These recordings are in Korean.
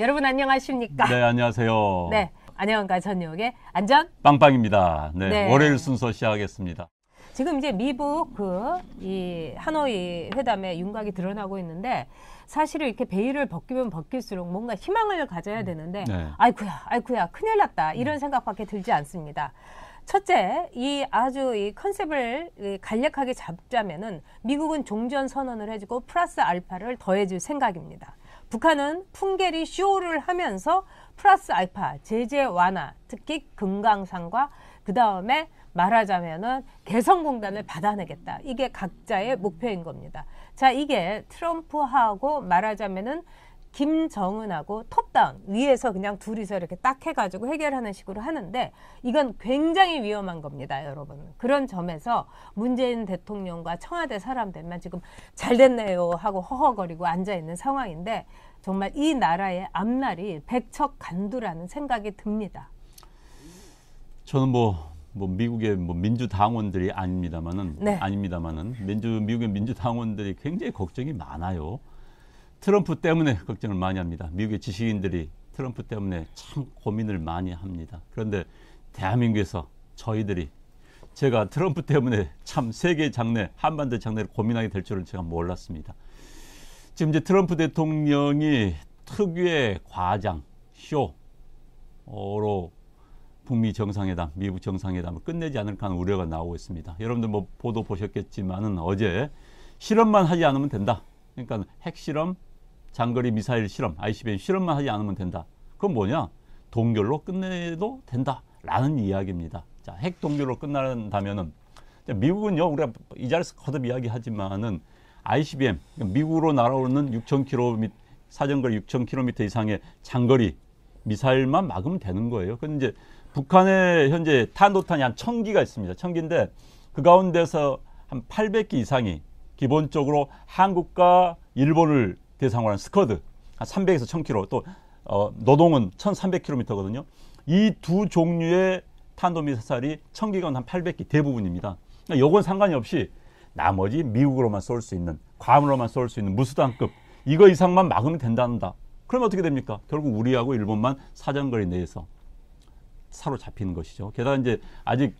여러분 안녕하십니까? 네, 안녕하세요. 네, 안녕한가 전역의 안전 빵빵입니다. 네, 네. 월요일 순서 시작하겠습니다. 지금 이제 미국 그 이 하노이 회담의 윤곽이 드러나고 있는데 사실은 이렇게 베일을 벗기면 벗길수록 뭔가 희망을 가져야 되는데 네. 아이쿠야 아이쿠야 큰일 났다 이런 생각밖에 들지 않습니다. 첫째, 이 아주 이 컨셉을 이 간략하게 잡자면은 미국은 종전 선언을 해주고 플러스 알파를 더해줄 생각입니다. 북한은 풍계리 쇼를 하면서 플러스 알파 제재 완화, 특히 금강산과 그 다음에 말하자면은 개성공단을 받아내겠다. 이게 각자의 목표인 겁니다. 자, 이게 트럼프하고 말하자면은 김정은하고 톱다운 위에서 그냥 둘이서 이렇게 딱 해가지고 해결하는 식으로 하는데 이건 굉장히 위험한 겁니다, 여러분. 그런 점에서 문재인 대통령과 청와대 사람들만 지금 잘 됐네요 하고 허허거리고 앉아 있는 상황인데 정말 이 나라의 앞날이 백척 간두라는 생각이 듭니다. 저는 뭐, 뭐 미국의 뭐 민주당원들이 아닙니다만은 네. 아닙니다만은 민주 미국의 민주당원들이 굉장히 걱정이 많아요. 트럼프 때문에 걱정을 많이 합니다. 미국의 지식인들이 트럼프 때문에 참 고민을 많이 합니다. 그런데 대한민국에서 저희들이 제가 트럼프 때문에 참 세계 장래, 한반도 장래를 고민하게 될 줄은 제가 몰랐습니다. 지금 이제 트럼프 대통령이 특유의 과장, 쇼로 북미 정상회담, 미국 정상회담을 끝내지 않을까 하는 우려가 나오고 있습니다. 여러분들 뭐 보도 보셨겠지만은 어제 실험만 하지 않으면 된다. 그러니까 핵실험, 장거리 미사일 실험, ICBM 실험만 하지 않으면 된다. 그건 뭐냐? 동결로 끝내도 된다라는 이야기입니다. 자, 핵 동결로 끝난다면은 자, 미국은요, 우리가 이 자리에서 거듭 이야기하지만은 ICBM, 그러니까 미국으로 날아오는 6,000km 사정거리 6,000km 이상의 장거리 미사일만 막으면 되는 거예요. 근데 이제 북한에 현재 탄도탄이 한 1000기가 있습니다. 1000기인데 그 가운데서 한 800기 이상이 기본적으로 한국과 일본을 대상으로 한 스커드 한 300에서 1000km 또 어, 노동은 1300km거든요. 이 두 종류의 탄도미사일이 1000기가 한 800기 대부분입니다. 그러니까 요건 상관이 없이 나머지 미국으로만 쏠 수 있는 괌으로만 쏠 수 있는 무수단급 이거 이상만 막으면 된다는다. 그러면 어떻게 됩니까? 결국 우리하고 일본만 사정거리 내에서 사로잡히는 것이죠. 게다가 이제 아직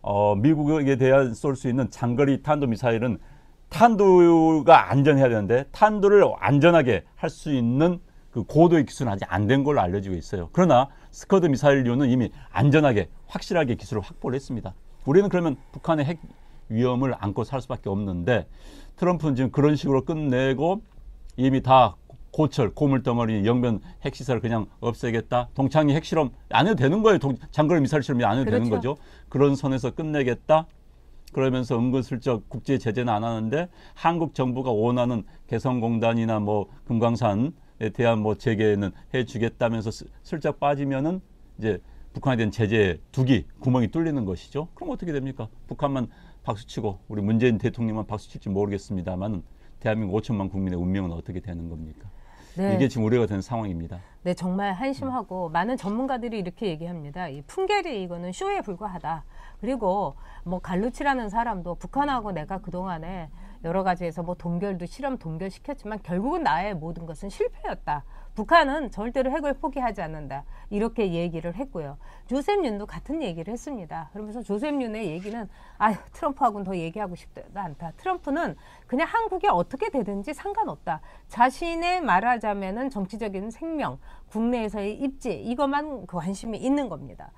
어, 미국에 대한 쏠 수 있는 장거리 탄도 미사일은 탄두가 안전해야 되는데 탄두를 안전하게 할 수 있는 그 고도의 기술은 아직 안 된 걸로 알려지고 있어요. 그러나 스커드 미사일류는 이미 안전하게 확실하게 기술을 확보를 했습니다. 우리는 그러면 북한의 핵 위험을 안고 살 수밖에 없는데 트럼프는 지금 그런 식으로 끝내고 이미 다 고철, 고물덩어리, 영변 핵시설을 그냥 없애겠다. 동창리 핵실험 안 해도 되는 거예요. 동, 장거리 미사일 실험이 안 해도 되는 그렇죠. 거죠. 그런 선에서 끝내겠다. 그러면서 은근슬쩍 국제 제재는 안 하는데 한국 정부가 원하는 개성공단이나 뭐 금강산에 대한 뭐 재개는 해주겠다면서 슬- 슬쩍 빠지면은 이제 북한에 대한 제재 두기 구멍이 뚫리는 것이죠. 그럼 어떻게 됩니까? 북한만 박수치고 우리 문재인 대통령만 박수칠지 모르겠습니다만 대한민국 5천만 국민의 운명은 어떻게 되는 겁니까? 네. 이게 지금 우려가 되는 상황입니다. 네, 정말 한심하고 많은 전문가들이 이렇게 얘기합니다. 이 풍계리 이거는 쇼에 불과하다. 그리고 뭐 갈루치라는 사람도 북한하고 내가 그동안에 여러 가지에서 뭐 동결도 실험 동결 시켰지만 결국은 나의 모든 것은 실패였다. 북한은 절대로 핵을 포기하지 않는다. 이렇게 얘기를 했고요. 조셉 윤도 같은 얘기를 했습니다. 그러면서 조셉 윤의 얘기는 아유 트럼프하고는 더 얘기하고 싶지도 않다. 트럼프는 그냥 한국에 어떻게 되든지 상관없다. 자신의 말하자면은 정치적인 생명, 국내에서의 입지 이것만 그 관심이 있는 겁니다.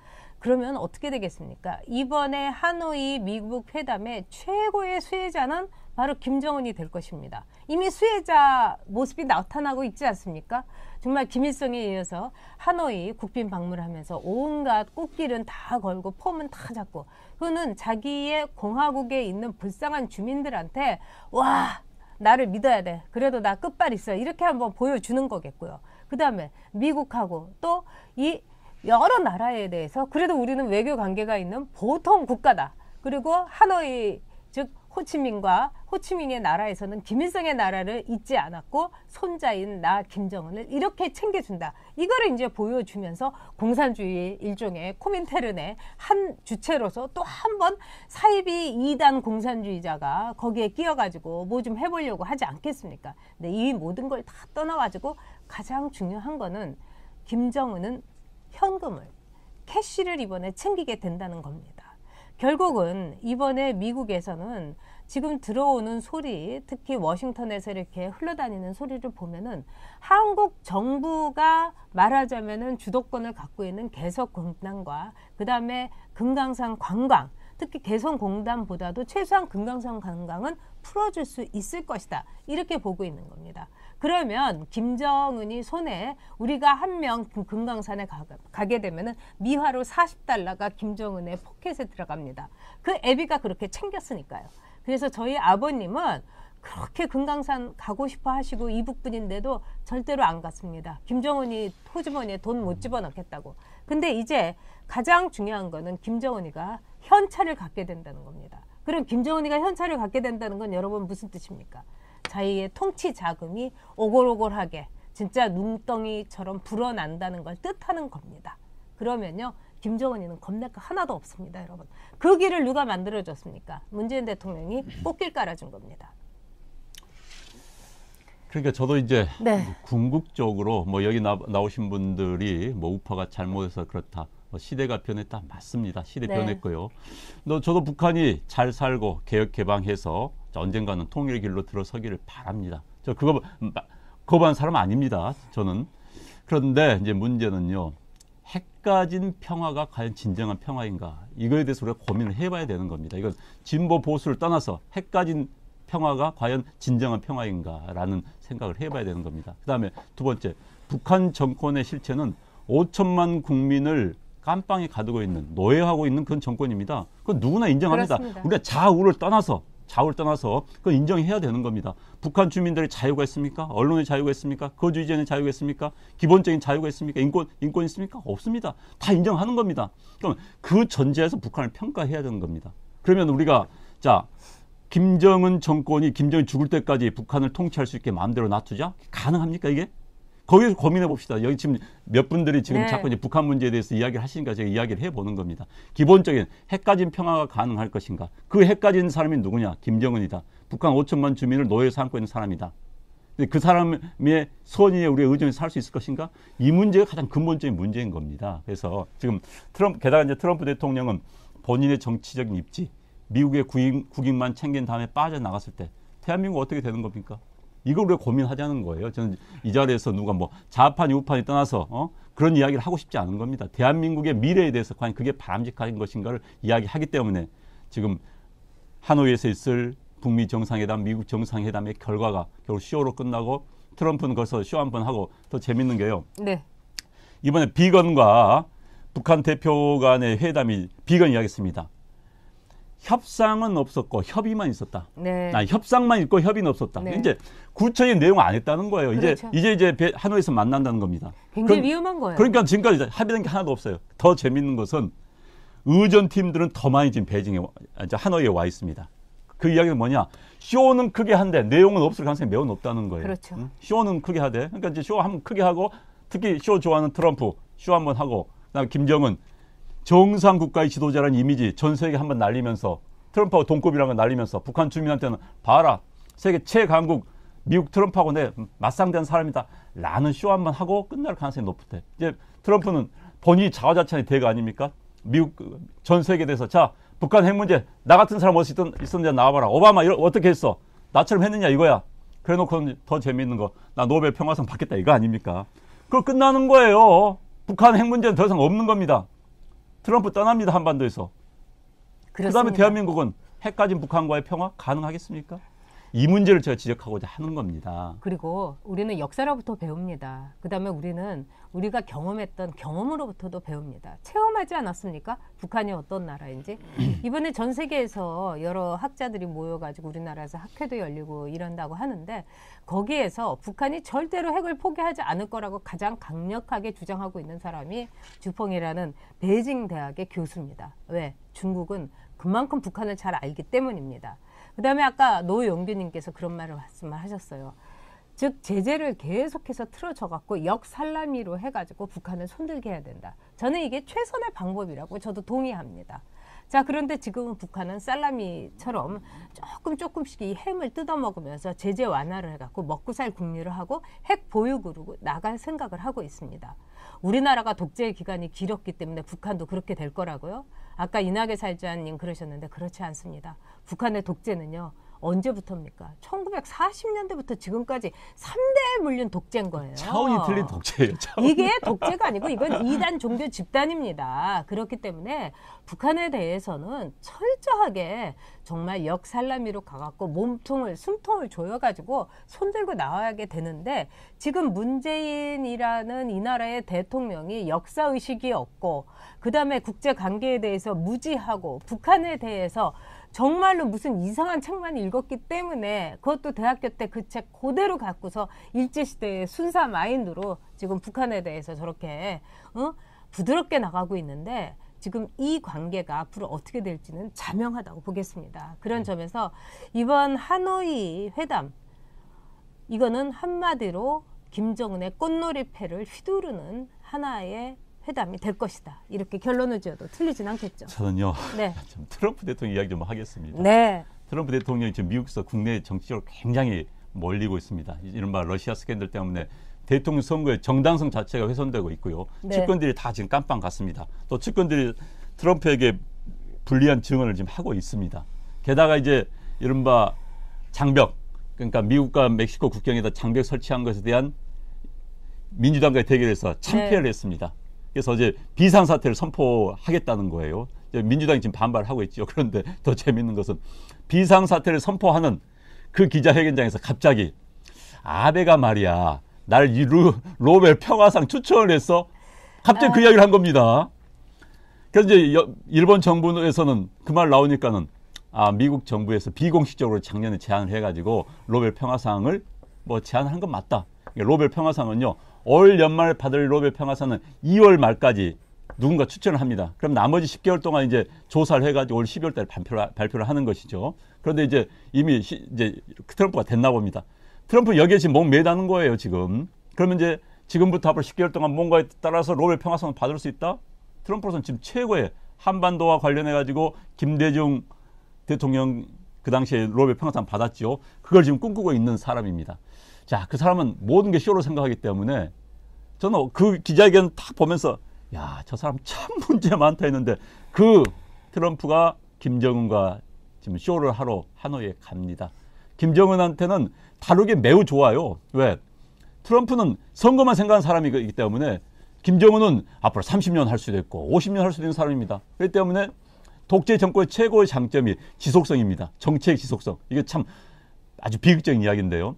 그러면 어떻게 되겠습니까? 이번에 하노이 미국 회담의 최고의 수혜자는 바로 김정은이 될 것입니다. 이미 수혜자 모습이 나타나고 있지 않습니까? 정말 김일성에 이어서 하노이 국빈 방문하면서 온갖 꽃길은 다 걸고 폼은 다 잡고 그는 자기의 공화국에 있는 불쌍한 주민들한테 와 나를 믿어야 돼. 그래도 나 끝발 있어. 이렇게 한번 보여주는 거겠고요. 그 다음에 미국하고 또이 여러 나라에 대해서 그래도 우리는 외교 관계가 있는 보통 국가다. 그리고 하노이 즉 호치민과 호치민의 나라에서는 김일성의 나라를 잊지 않았고 손자인 나 김정은을 이렇게 챙겨준다. 이거를 이제 보여주면서 공산주의 일종의 코민테른의 한 주체로서 또 한 번 사이비 이단 공산주의자가 거기에 끼어가지고 뭐 좀 해보려고 하지 않겠습니까? 근데 이 모든 걸 다 떠나가지고 가장 중요한 거는 김정은은 현금을 캐시를 이번에 챙기게 된다는 겁니다. 결국은 이번에 미국에서는 지금 들어오는 소리, 특히 워싱턴에서 이렇게 흘러다니는 소리를 보면은 한국 정부가 말하자면은 주도권을 갖고 있는 개석 공단과 그 다음에 금강산 관광, 특히 개성공단보다도 최소한 금강산 관광은 풀어줄 수 있을 것이다. 이렇게 보고 있는 겁니다. 그러면 김정은이 손에 우리가 한 명 금강산에 가, 게 되면은 미화로 40달러가 김정은의 포켓에 들어갑니다. 그 애비가 그렇게 챙겼으니까요. 그래서 저희 아버님은 그렇게 금강산 가고 싶어 하시고 이북분인데도 절대로 안 갔습니다. 김정은이 호주머니에 돈 못 집어넣겠다고. 근데 이제 가장 중요한 거는 김정은이가 현찰을 갖게 된다는 겁니다. 그럼 김정은이가 현찰을 갖게 된다는 건 여러분 무슨 뜻입니까? 자기의 통치 자금이 오골오골하게 진짜 눈덩이처럼 불어난다는 걸 뜻하는 겁니다. 그러면요. 김정은이는 겁낼 거 하나도 없습니다, 여러분. 그 길을 누가 만들어줬습니까? 문재인 대통령이 꽃길 깔아준 겁니다. 그러니까 저도 이제 네. 궁극적으로 뭐 여기 나, 나오신 분들이 뭐 우파가 잘못해서 그렇다. 뭐 시대가 변했다 맞습니다. 시대 네. 변했고요. 너 저도 북한이 잘 살고 개혁 개방해서 언젠가는 통일 길로 들어서기를 바랍니다. 저 그거 거부한 사람 아닙니다. 저는 그런데 이제 문제는요. 핵 가진 평화가 과연 진정한 평화인가 이거에 대해서 우리가 고민을 해봐야 되는 겁니다. 이건 진보 보수를 떠나서 핵 가진 평화가 과연 진정한 평화인가라는 생각을 해봐야 되는 겁니다. 그 다음에 두 번째 북한 정권의 실체는 5천만 국민을 깜빵에 가두고 있는 노예하고 있는 그런 정권입니다. 그건 누구나 인정합니다. 그렇습니다. 우리가 좌우를 떠나서 좌우를 떠나서 그건 인정해야 되는 겁니다. 북한 주민들의 자유가 있습니까? 언론의 자유가 있습니까? 거주의제는 자유가 있습니까? 기본적인 자유가 있습니까? 인권 인권 있습니까? 없습니다. 다 인정하는 겁니다. 그럼 그 전제에서 북한을 평가해야 되는 겁니다. 그러면 우리가 자 김정은 정권이 김정은 죽을 때까지 북한을 통치할 수 있게 마음대로 놔두자 가능합니까 이게? 거기서 고민해 봅시다. 여기 지금 몇 분들이 지금 네. 자꾸 이제 북한 문제에 대해서 이야기를 하시니까 제가 이야기를 해보는 겁니다. 기본적인 핵 가진 평화가 가능할 것인가? 그 핵 가진 사람이 누구냐? 김정은이다. 북한 5천만 주민을 노예 삼고 있는 사람이다. 근데 그 사람의 선의에 우리가 의존해서 살수 있을 것인가? 이 문제가 가장 근본적인 문제인 겁니다. 그래서 지금 트럼프, 게다가 이제 트럼프 대통령은 본인의 정치적인 입지, 미국의 국익, 국익만 챙긴 다음에 빠져나갔을 때 대한민국 어떻게 되는 겁니까? 이걸 우리가 고민하자는 거예요. 저는 이 자리에서 누가 뭐 좌판이 우판이 떠나서 어? 그런 이야기를 하고 싶지 않은 겁니다. 대한민국의 미래에 대해서 과연 그게 바람직한 것인가를 이야기하기 때문에 지금 하노이에서 있을 북미 정상회담, 미국 정상회담의 결과가 결국 쇼로 끝나고 트럼프는 거기서 쇼 한 번 하고 더 재밌는 게요. 네. 이번에 비건과 북한 대표 간의 회담이 비건이 이야기했습니다. 협상은 없었고 협의만 있었다. 네. 아, 협상만 있고 협의는 없었다. 네. 이제 구체적인 내용 안 했다는 거예요. 그렇죠. 이제 이제 이제 배- 하노이에서 만난다는 겁니다. 굉장히 그럼- 위험한 거예요. 그러니까 지금까지 합의된 게 하나도 없어요. 더 재밌는 것은 의전 팀들은 더 많이 지금 베이징에 하노이에 와 있습니다. 그 이야기는 뭐냐? 쇼는 크게 한데 내용은 없을 가능성이 매우 높다는 거예요. 그렇죠. 응? 쇼는 크게 하되 그러니까 이제 쇼 한번 크게 하고 특히 쇼 좋아하는 트럼프 쇼 한번 하고 그다음에 김정은 정상 국가의 지도자라는 이미지 전 세계 한번 날리면서 트럼프하고 동급이라는 걸 날리면서 북한 주민한테는 봐라. 세계 최강국 미국 트럼프하고 내 맞상대한 사람이다. 라는 쇼 한번 하고 끝날 가능성이 높대. 이제 트럼프는 본인이 자화자찬의 대가 아닙니까? 미국 그전 세계에 대해서 자 북한 핵 문제 나 같은 사람 어디 있던, 있었는지 나와봐라. 오바마 이러, 어떻게 했어? 나처럼 했느냐 이거야. 그래 놓고 더 재미있는 거. 나 노벨 평화상 받겠다 이거 아닙니까? 그거 끝나는 거예요. 북한 핵 문제는 더 이상 없는 겁니다 트럼프 떠납니다 한반도에서 그 다음에 그렇습니다. 대한민국은 핵 가진 북한과의 평화 가능하겠습니까? 이 문제를 제가 지적하고자 하는 겁니다. 그리고 우리는 역사로부터 배웁니다. 그 다음에 우리는 우리가 경험했던 경험으로부터도 배웁니다. 체험하지 않았습니까? 북한이 어떤 나라인지. 이번에 전 세계에서 여러 학자들이 모여가지고 우리나라에서 학회도 열리고 이런다고 하는데 거기에서 북한이 절대로 핵을 포기하지 않을 거라고 가장 강력하게 주장하고 있는 사람이 주펑이라는 베이징 대학의 교수입니다. 왜? 중국은 그만큼 북한을 잘 알기 때문입니다. 그다음에 아까 노용규님께서 그런 말을 말씀하셨어요. 즉 제재를 계속해서 틀어줘 갖고 역살라미로 해가지고 북한을 손들게 해야 된다. 저는 이게 최선의 방법이라고 저도 동의합니다. 자 그런데 지금은 북한은 살라미처럼 조금 조금씩 이 햄을 뜯어먹으면서 제재 완화를 해갖고 먹고 살 국리를 하고 핵 보유국으로 나갈 생각을 하고 있습니다. 우리나라가 독재 기간이 길었기 때문에 북한도 그렇게 될 거라고요? 아까 이낙연 살자님 그러셨는데 그렇지 않습니다. 북한의 독재는요. 언제부터입니까? 1940년대부터 지금까지 3대에 물린 독재인 거예요. 차원이 틀린 독재예요. 차원이. 이게 독재가 아니고 이건 이단 종교 집단입니다. 그렇기 때문에 북한에 대해서는 철저하게 정말 역살라미로 가갖고 몸통을 숨통을 조여가지고 손들고 나와야 되는데 지금 문재인이라는 이 나라의 대통령이 역사 의식이 없고 그 다음에 국제 관계에 대해서 무지하고 북한에 대해서 정말로 무슨 이상한 책만 읽었기 때문에 그것도 대학교 때 그 책 그대로 갖고서 일제시대의 순사 마인드로 지금 북한에 대해서 저렇게 어? 부드럽게 나가고 있는데 지금 이 관계가 앞으로 어떻게 될지는 자명하다고 보겠습니다. 그런 점에서 이번 하노이 회담 이거는 한마디로 김정은의 꽃놀이 패를 휘두르는 하나의 회담이 될 것이다. 이렇게 결론을 지어도 틀리진 않겠죠. 저는요. 네. 좀 트럼프 대통령 이야기 좀 하겠습니다. 네. 트럼프 대통령이 지금 미국에서 국내 정치적으로 굉장히 몰리고 있습니다. 이른바 러시아 스캔들 때문에 대통령 선거의 정당성 자체가 훼손되고 있고요. 네. 측근들이 다 지금 깜빵 갔습니다. 또 측근들이 트럼프에게 불리한 증언을 지금 하고 있습니다. 게다가 이제 이른바 장벽, 그러니까 미국과 멕시코 국경에다 장벽 설치한 것에 대한 민주당과의 대결에서 참패를 네. 했습니다. 그래서 이제 비상사태를 선포하겠다는 거예요. 민주당이 지금 반발하고 있죠. 그런데 더 재밌는 것은 비상사태를 선포하는 그 기자회견장에서 갑자기 아베가 말이야 날 이 로벨 평화상 추천을 했어. 갑자기 그 이야기를 한 겁니다. 그래서 이제 여- 일본 정부에서는 그 말 나오니까는 아 미국 정부에서 비공식적으로 작년에 제안을 해가지고 로벨 평화상을 뭐 제안한 건 맞다. 로벨 평화상은요 올 연말 받을 로벨 평화상은 2월 말까지 누군가 추천을 합니다. 그럼 나머지 10개월 동안 이제 조사를 해가지고 올 12월 달에 발표를, 발표를 하는 것이죠. 그런데 이제 이미 시- 이제 트럼프가 됐나 봅니다. 트럼프 여기에 지금 목 매다는 거예요 지금. 그러면 이제 지금부터 앞으로 10개월 동안 뭔가에 따라서 로벨 평화상을 받을 수 있다? 트럼프로서는 지금 최고의 한반도와 관련해 가지고 김대중 대통령 그 당시에 로벨 평화상 받았죠. 그걸 지금 꿈꾸고 있는 사람입니다. 자, 그 사람은 모든 게 쇼로 생각하기 때문에 저는 그 기자회견 딱 보면서 야, 저 사람 참 문제 많다 했는데 그 트럼프가 김정은과 지금 쇼를 하러 하노이에 갑니다. 김정은한테는 다루기 매우 좋아요. 왜? 트럼프는 선거만 생각하는 사람이기 때문에 김정은은 앞으로 30년 할 수도 있고 50년 할 수도 있는 사람입니다. 그렇기 때문에 독재 정권의 최고의 장점이 지속성입니다. 정책 지속성. 이게 참 아주 비극적인 이야기인데요.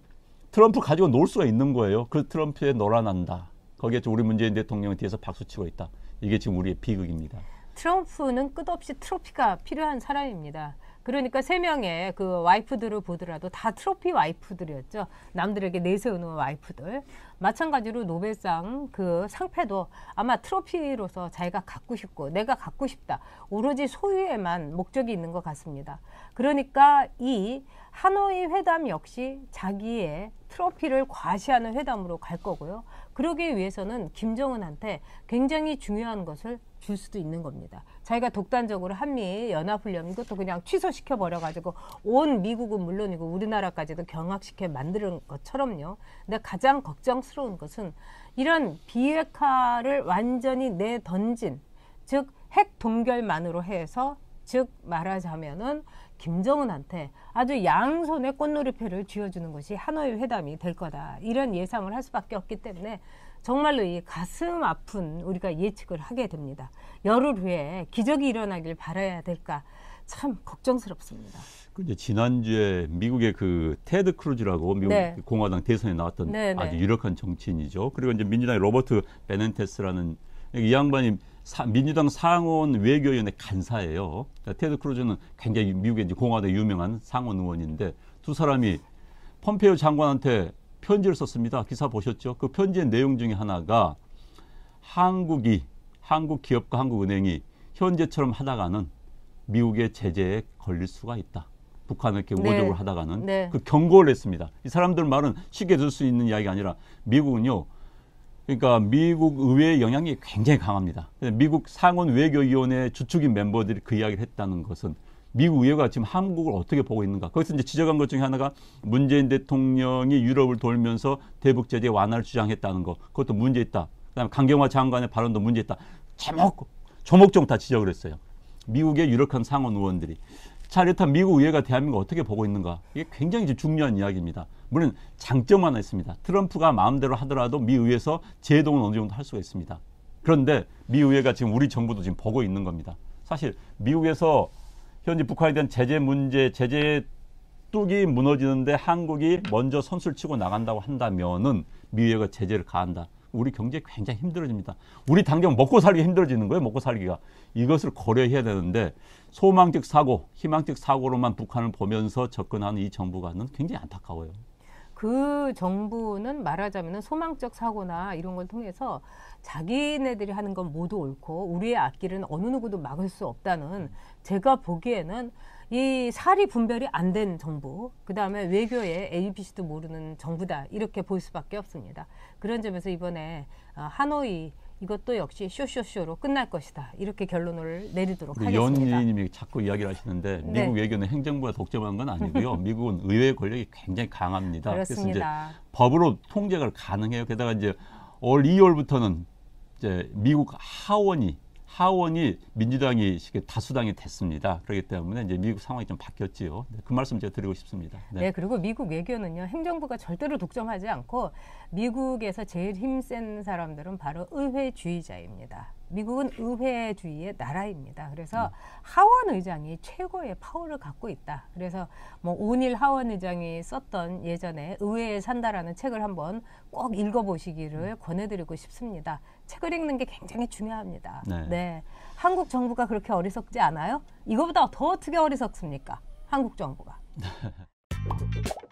트럼프 가지고 놀 수가 있는 거예요. 그 트럼프에 놀아난다. 거기에 우리 문재인 대통령 뒤에서 박수치고 있다. 이게 지금 우리의 비극입니다. 트럼프는 끝없이 트로피가 필요한 사람입니다. 그러니까 세 명의 그 와이프들을 보더라도 다 트로피 와이프들이었죠. 남들에게 내세우는 와이프들. 마찬가지로 노벨상 그 상패도 아마 트로피로서 자기가 갖고 싶고 내가 갖고 싶다. 오로지 소유에만 목적이 있는 것 같습니다. 그러니까 이 하노이 회담 역시 자기의 트로피를 과시하는 회담으로 갈 거고요. 그러기 위해서는 김정은한테 굉장히 중요한 것을 줄 수도 있는 겁니다. 자기가 독단적으로 한미 연합훈련 이것도 그냥 취소시켜 버려 가지고 온 미국은 물론이고 우리나라까지도 경악시켜 만드는 것처럼요. 근데 가장 걱정스러운 것은 이런 비핵화를 완전히 내 던진 즉 핵 동결만으로 해서 즉 말하자면은 김정은한테 아주 양손에 꽃놀이패를 쥐어주는 것이 하노이 회담이 될 거다 이런 예상을 할 수밖에 없기 때문에 정말로 이 가슴 아픈 우리가 예측을 하게 됩니다. 열흘 후에 기적이 일어나길 바라야 될까 참 걱정스럽습니다. 그 이제 지난주에 미국의 그 테드 크루즈라고 미국 네. 공화당 대선에 나왔던 네, 네. 아주 유력한 정치인이죠. 그리고 이제 민주당의 로버트 베넨테스라는 이 양반이 사- 민주당 상원 외교위원회 간사예요. 그러니까 테드 크루즈는 굉장히 미국의 공화당 유명한 상원 의원인데 두 사람이 pom페이오 장관한테 편지를 썼습니다. 기사 보셨죠? 그 편지의 내용 중에 하나가 한국이 한국 기업과 한국은행이 현재처럼 하다가는 미국의 제재에 걸릴 수가 있다. 북한을 이렇게 네. 우호적으로 하다가는 네. 그 경고를 했습니다. 이 사람들 말은 쉽게 들 수 있는 이야기가 아니라 미국은요. 그러니까 미국 의회의 영향이 굉장히 강합니다. 미국 상원 외교위원회 주축인 멤버들이 그 이야기를 했다는 것은 미국 의회가 지금 한국을 어떻게 보고 있는가. 거기서 이제 지적한 것 중에 하나가 문재인 대통령이 유럽을 돌면서 대북 제재 완화를 주장했다는 거. 그것도 문제 있다. 그다음에 강경화 장관의 발언도 문제 있다. 제목 조목조목 다 지적을 했어요. 미국의 유력한 상원 의원들이. 자, 이렇다면 미국 의회가 대한민국을 어떻게 보고 있는가? 이게 굉장히 중요한 이야기입니다. 물론 장점 하나 있습니다. 트럼프가 마음대로 하더라도 미 의회에서 제동은 어느 정도 할 수가 있습니다. 그런데 미 의회가 지금 우리 정부도 지금 보고 있는 겁니다. 사실 미국에서 현재 북한에 대한 제재 문제, 제재 뚝이 무너지는데 한국이 먼저 선수를 치고 나간다고 한다면은 미 의회가 제재를 가한다. 우리 경제 굉장히 힘들어집니다. 우리 당장 먹고 살기 힘들어지는 거예요. 먹고 살기가. 이것을 고려해야 되는데 소망적 사고, 희망적 사고로만 북한을 보면서 접근하는 이 정부가는 굉장히 안타까워요. 그 정부는 말하자면 소망적 사고나 이런 걸 통해서 자기네들이 하는 건 모두 옳고 우리의 앞길은 어느 누구도 막을 수 없다는 제가 보기에는 이 사리 분별이 안 된 정부, 그 다음에 외교에 ABC도 모르는 정부다 이렇게 볼 수밖에 없습니다. 그런 점에서 이번에 아, 하노이 이것도 역시 쇼쇼쇼로 끝날 것이다 이렇게 결론을 내리도록 하겠습니다. 연희님이 자꾸 이야기를 하시는데 네. 미국 외교는 행정부가 독점한 건 아니고요. 미국은 의회 권력이 굉장히 강합니다. 그래서 이제 그렇습니다. 법으로 통제가 가능해요. 게다가 이제 올 2월부터는 이제 미국 하원이 하원이 민주당이 다수당이 됐습니다. 그렇기 때문에 이제 미국 상황이 좀 바뀌었지요. 네, 그 말씀 제가 드리고 싶습니다. 네. 그리고 미국 외교는요, 행정부가 절대로 독점하지 않고 미국에서 제일 힘센 사람들은 바로 의회주의자입니다. 미국은 의회주의의 나라입니다. 그래서 하원 의장이 최고의 파워를 갖고 있다. 그래서 뭐 오닐 하원 의장이 썼던 예전에 의회에 산다라는 책을 한번 꼭 읽어보시기를 권해드리고 싶습니다. 책을 읽는 게 굉장히 중요합니다. 네. 네. 한국 정부가 그렇게 어리석지 않아요? 이거보다 더 어떻게 어리석습니까? 한국 정부가.